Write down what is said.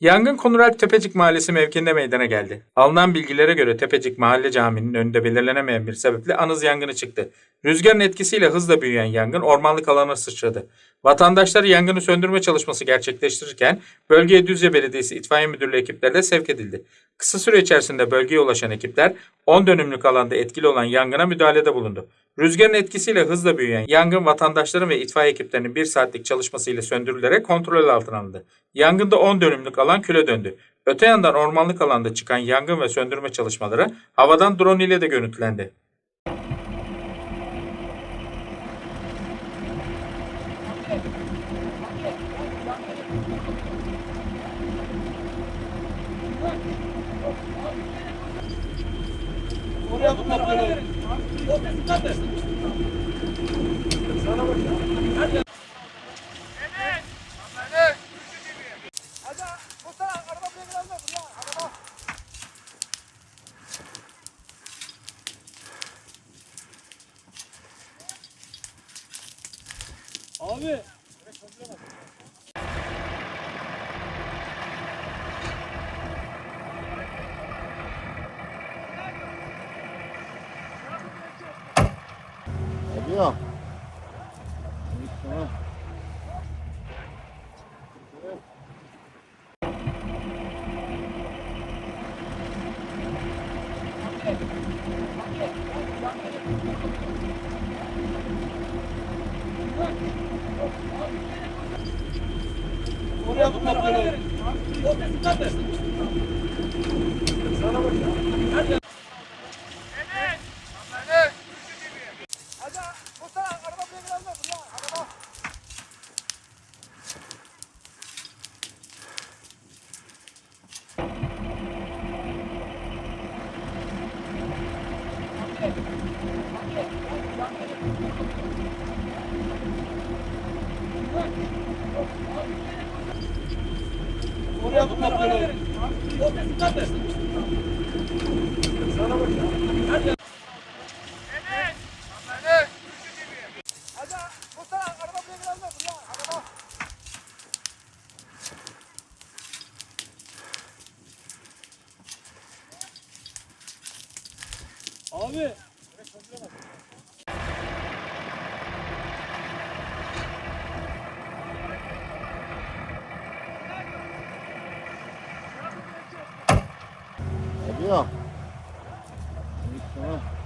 Yangın Konuralp Tepecik Mahallesi mevkiinde meydana geldi. Alınan bilgilere göre Tepecik Mahalle Camii'nin önünde belirlenemeyen bir sebeple anız yangını çıktı. Rüzgarın etkisiyle hızla büyüyen yangın ormanlık alana sıçradı. Vatandaşlar yangını söndürme çalışması gerçekleştirirken bölgeye Düzce Belediyesi İtfaiye Müdürlüğü ekipleri de sevk edildi. Kısa süre içerisinde bölgeye ulaşan ekipler 10 dönümlük alanda etkili olan yangına müdahalede bulundu. Rüzgarın etkisiyle hızla büyüyen yangın vatandaşların ve itfaiye ekiplerinin bir saatlik çalışmasıyla söndürülerek kontrol altına alındı. Yangında 10 dönümlük alan küle döndü. Öte yandan ormanlık alanda çıkan yangın ve söndürme çalışmaları havadan drone ile de görüntülendi. Abi. Oraya bu kapları. Abi. Geliyor. Oraya bu kapları. Oraya bu kapları. Abi. Abi ya. Tamam.